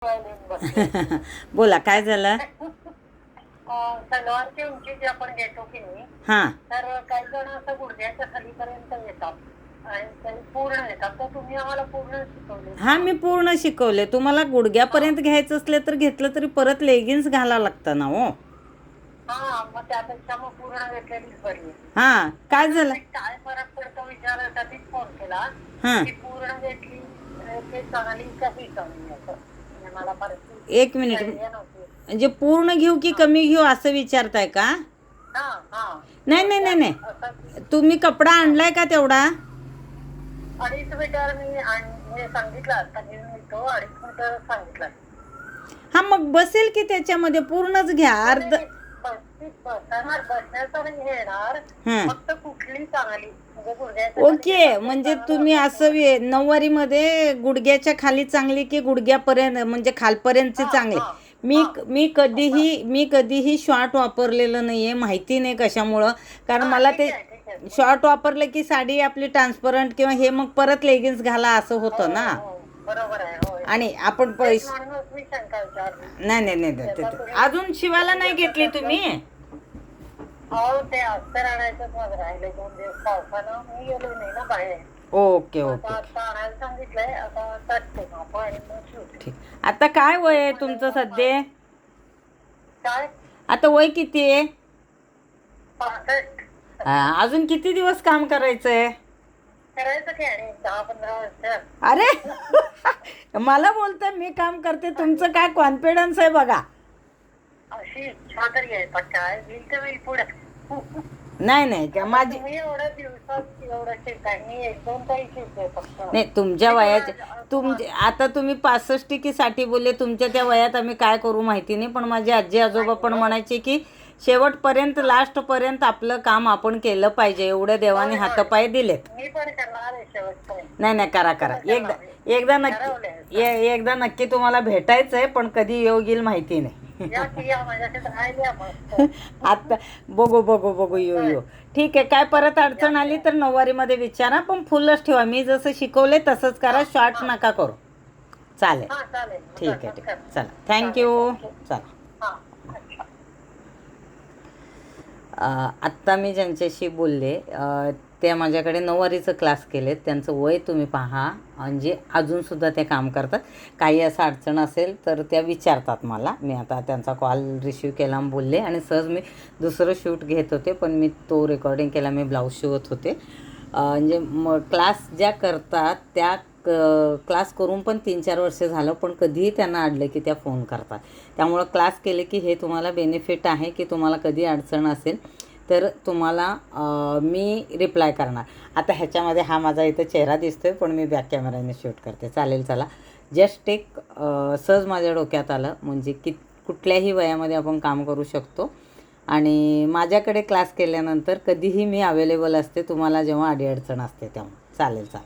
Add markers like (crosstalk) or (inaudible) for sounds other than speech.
(laughs) बोला काय झालं? अं, सलवारची उंची जी आपण घेतो की नाही हां. तर काही जण असं गुडघ्याच्या खालीपर्यंत येतात आणि पूर्ण येतात. तर तुम्ही आम्हाला पूर्ण शिकवले. हां मी पूर्ण शिकवले. तुम्हाला गुडघ्यापर्यंत घ्यायचं असले तर घेतलं तरी परत लेगिन्स घालावं लागतं ना हो. हा मग त्यापेक्षा मग पूर्ण घेतलेलीच बरी आहे. हां काय झालं? काय फरक पडतो विचारासाठीच फोन केला हां. की पूर्ण घेतली अं, ते चांगली कशी चांगली असं एक मिनिट. म्हणजे पूर्ण घेऊ की कमी घेऊ असं विचारताय का? नाही नाही नाही नाही. तुम्ही कपडा आणलाय का तेवढा? अडीच मीटर मी आण- हे हा मग बसेल की त्याच्यामध्ये? पूर्णच घ्या अर्ध बसणार बसण्याचं येणार. फक्त कुठली चांगली म्हणजे गुडघ्याच्या ओके म्हणजे तुम्ही. असं वे- नऊवारीमध्ये गुडघ्याच्या खाली चांगली की गुडघ्यापर्यंत म्हणजे खालपर्यंतची हा, चांगली? हा, मी हा. मी कधीही मी कधीही शॉर्ट वापरलेलं नाहीये माहिती नाही कशामुळं. कारण हा, मला ते. शॉर्ट वापरलं की साडी आपली ट्रान्सपरंट किंवा हे मग परत लेगिन्स घाला असं होतं ना? हो, हो, बरोबर आहे होय. आणि आपण पैसे म्हणूनच मी शंका विचारली. नाही नाही नाही नाही, ते- ते- अजून शिवायला नाही घेतली तुम्ही? हो ते अस्तर आणायचंच माझं राहिले दोन दिवस पावसानं. मी गेलो नाही ना बाहेर. ओके आता ओके आता आणायला सांगितलंय. आता टाकते माप आणि मग शिवते ठीक. आता काय वय आहे तुमचं सध्या? काय? आता वय किती आहे? पासष्ट. अजून किती दिवस काम करायचंय? करायचं की आणि दहा पंधरा वर्ष. अरे! (laughs) मला बोलतंय मी काम करते. तुमचं काय कॉन्फिडन्स आहे बघा. अशी इच्छा तरी आहे पण काय? होईल तर होईल पुढे. नाही नाही का माझी तुम्ही एवढ्या दिवसात एवढं शिकताय. मी एक दोन काही शिकते फक्त. नाही तुमच्या वयाचे तुमचे आता तुम्ही पासष्ट की साठी बोलले तुमच्या त्या वयात आम्ही काय करू माहिती नाही पण माझे आजी आजोबा पण म्हणायचे की शेवटपर्यंत लास्टपर्यंत आपलं काम आपण केलं पाहिजे एवढे देवाने हातपाय दिलेत. मी पण करणार आहे शेवटपर्यंत. नाही नाही करा करा. एकदा एकदा नक्की ए- एकदा नक्की तुम्हाला भेटायचं आहे पण कधी येऊ येईल माहिती नाही. (laughs) आता बघू बघू बघू येऊ येऊ ठीक आहे काय परत अडचण आली तर नऊवारीमध्ये विचारा पण फुलच ठेवा. मी जसं शिकवले तसंच करा शॉर्ट नका करू. चालेल. हा ठीक आहे ठीक आहे. चला. थँक्यू चला. आत्ता मी ज्यांच्याशी बोलले त्या माझ्याकडे नऊवारीचं क्लास केलेत. त्यांचं वय तुम्ही पहा. म्हणजे अजूनसुद्धा ते काम करतात. काही असं अडचण असेल तर त्या विचारतात मला. मी आता त्यांचा कॉल रिसिव्ह केला बोलले. आणि सहज मी दुसरं शूट घेत होते पण मी तो रेकॉर्डिंग केला. मी ब्लाऊज शिवत होते. म्हणजे मग क्लास ज्या करतात त्या क क्लास करून पण तीन चार वर्ष झालं पण कधीही त्यांना अडलं की त्या फोन करतात. त्यामुळं क्लास केले की हे तुम्हाला बेनिफिट आहे की तुम्हाला कधी अडचण असेल तर तुम्हाला मी रिप्लाय करणार. आता ह्याच्यामध्ये हा माझा इथं चेहरा दिसतो आहे पण मी बॅक कॅमेराने शूट करते. चालेल चला. जस्ट एक सहज माझ्या डोक्यात आलं म्हणजे की कुठल्याही वयामध्ये आपण काम करू शकतो. आणि माझ्याकडे क्लास केल्यानंतर कधीही मी अवेलेबल असते तुम्हाला जेव्हा अडीअडचण असते तेव्हा. चालेल चला.